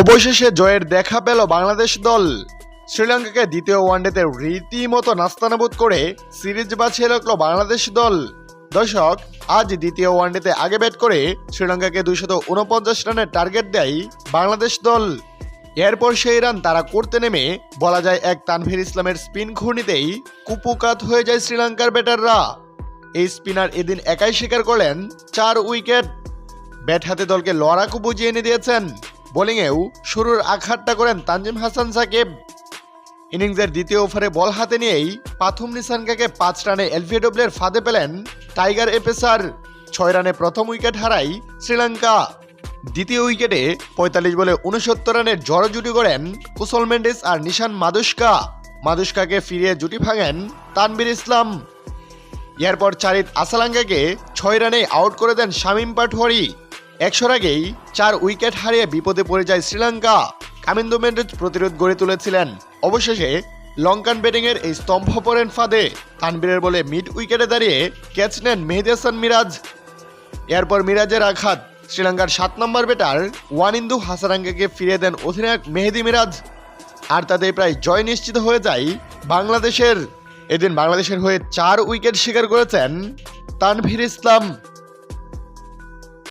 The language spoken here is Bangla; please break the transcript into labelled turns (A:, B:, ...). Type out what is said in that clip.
A: অবশেষে জয়ের দেখা পেল বাংলাদেশ দল। শ্রীলঙ্কাকে দ্বিতীয় ওয়ানডেতে রীতিমতো নাস্তানাবুদ করে সিরিজ বাছিয়ে রাখল বাংলাদেশ দল। দর্শক, আজ দ্বিতীয় ওয়ানডেতে আগে ব্যাট করে শ্রীলঙ্কাকে দুইশত উনপঞ্চাশ রানের টার্গেট দেয় বাংলাদেশ দল। এরপর সেই রান তারা করতে নেমে বলা যায় এক তানভীর ইসলামের স্পিন ঘূর্ণিতেই কুপুকাত হয়ে যায় শ্রীলঙ্কার ব্যাটাররা। এই স্পিনার এদিন একাই স্বীকার করলেন, চার উইকেট। ব্যাট হাতে দলকে লড়াকু বুঝিয়ে এনে দিয়েছেন। বোলিংয়েও শুরুর আঘাতটা করেন তানজিম হাসান সাকিব। ইনিংসের দ্বিতীয় ওভারে বল হাতে নিয়েই পাথুম নিসানকাকে পাঁচ রানে এলভিডব্লিউর ফাঁদে পেলেন টাইগার এপেসার ছয় রানে প্রথম উইকেট হারায় শ্রীলঙ্কা। দ্বিতীয় উইকেটে পঁয়তাল্লিশ বলে উনসত্তর রানের জড় জুটি করেন কুশল মেন্ডিস আর নিশান মাদুস্কা। মাদুস্কাকে ফিরিয়ে জুটি ভাঙেন তানবির ইসলাম। এরপর চারিত আসালাঙ্গাকে ছয় রানে আউট করে দেন শামীম পাটোয়ারি। একশোর আগেই চার উইকেট হারিয়ে বিপদে পড়ে যায় শ্রীলঙ্কা। কামিন্দু মেন্ডেজ প্রতিরোধ গড়ে তুলেছিলেন। অবশেষে লঙ্কান ব্যাটিংয়ের এই স্তম্ভ পড়েন ফাঁদে। তানবীরের বলে মিড উইকেটে দাঁড়িয়ে ক্যাচ নেন মেহেদি হাসান মিরাজ। এরপর মিরাজের আঘাত। শ্রীলঙ্কার সাত নম্বর ব্যাটার ওয়ানিন্দু হাসারাঙ্গাকে ফিরিয়ে দেন অধিনায়ক মেহেদি মিরাজ। আর তাতে প্রায় জয় নিশ্চিত হয়ে যায় বাংলাদেশের। এদিন বাংলাদেশের হয়ে চার উইকেট শিকার করেছেন তানভীর ইসলাম।